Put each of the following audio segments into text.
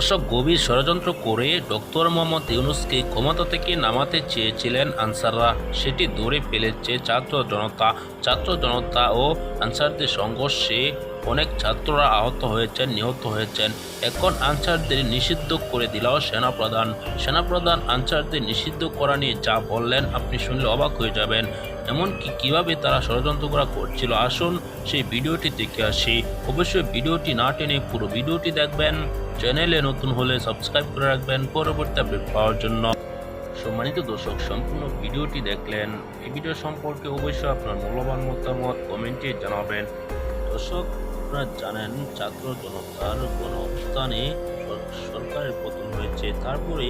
দর্শক গভীর ষড়যন্ত্র করে ডক্টর মোহাম্মদ ইউনুসকে ক্ষমতা থেকে নামাতে চেয়েছিলেন আনসাররা। সেটি ধরে ফেলেছে ছাত্র জনতা। ছাত্র জনতা ও আনসারদের সংঘর্ষে অনেক ছাত্ররা আহত হয়েছেন, নিহত হয়েছেন। এখন আনসারদের নিষিদ্ধ করে দিলাও সেনাপ্রধান। সেনাপ্রধান আনসারদের নিষিদ্ধ করা নিয়ে যা বললেন, আপনি শুনলে অবাক হয়ে যাবেন। এমনকি কীভাবে তারা ষড়যন্ত্র করা করছিল, আসুন সেই ভিডিওটি দেখে আসি। অবশ্যই ভিডিওটি না টেনে পুরো ভিডিওটি দেখবেন। চ্যানেলে নতুন হলে সাবস্ক্রাইব করে রাখবেন পরবর্তী আপডেট পাওয়ার জন্য। সম্মানিত দর্শক, সম্পূর্ণ ভিডিওটি দেখলেন। এই ভিডিও সম্পর্কে অবশ্যই আপনার মূল্যবান মতামত কমেন্টে জানাবেন। দর্শক আপনারা জানেন, ছাত্র জনতার কোনো অবস্থানে সরকারের পতন হয়েছে। তারপরে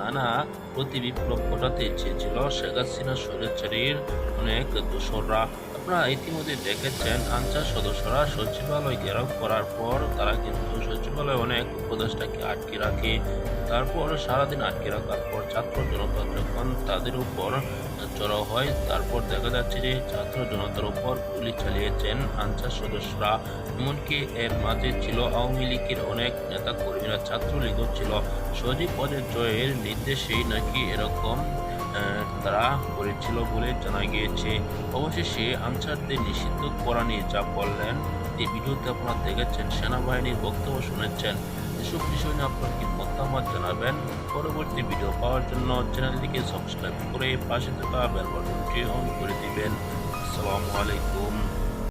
নানা প্রতি বিপ্লব ঘটাতে চেয়েছিল শেখ হাসিনা স্বৈরাচারীর অনেক দোসররা। আপনারা ইতিমধ্যে দেখেছেন, আনসার সদস্যরা সচিবালয় ঘেরাও করার পর তারা কিন্তু সচিবালয়ে অনেক উপদেষ্টাকে আটকে রাখে, তারপর সারাদিন আটকে রাখার পর ছাত্র জনতা যখন তাদের উপর চড়াও হয়, তারপর দেখা যাচ্ছে যে ছাত্র জনতার উপর গুলি চালিয়েছেন আনসার সদস্যরা। এমনকি এর মাঝে ছিল আওয়ামী লীগের অনেক নেতা কর্মীরা ছাত্রলীগও ছিল। সজীব পদের জয়ের নির্দেশেই নাকি এরকম তারা করেছিল বলে জানা গিয়েছে। অবশেষে আনসারদের নিষিদ্ধ করা নিয়ে যা বললেন এই ভিডিওতে আপনারা দেখেছেন সেনাবাহিনীর বক্তব্য শুনেছেন। এসব বিষয় নিয়ে আপনার কি মতামত জানাবেন? পরবর্তী ভিডিও পাওয়ার জন্য চ্যানেলটিকে সাবস্ক্রাইব করে পাশে থাকা বেল বাটনটি অন করে দিবেন। আসসালামু আলাইকুম।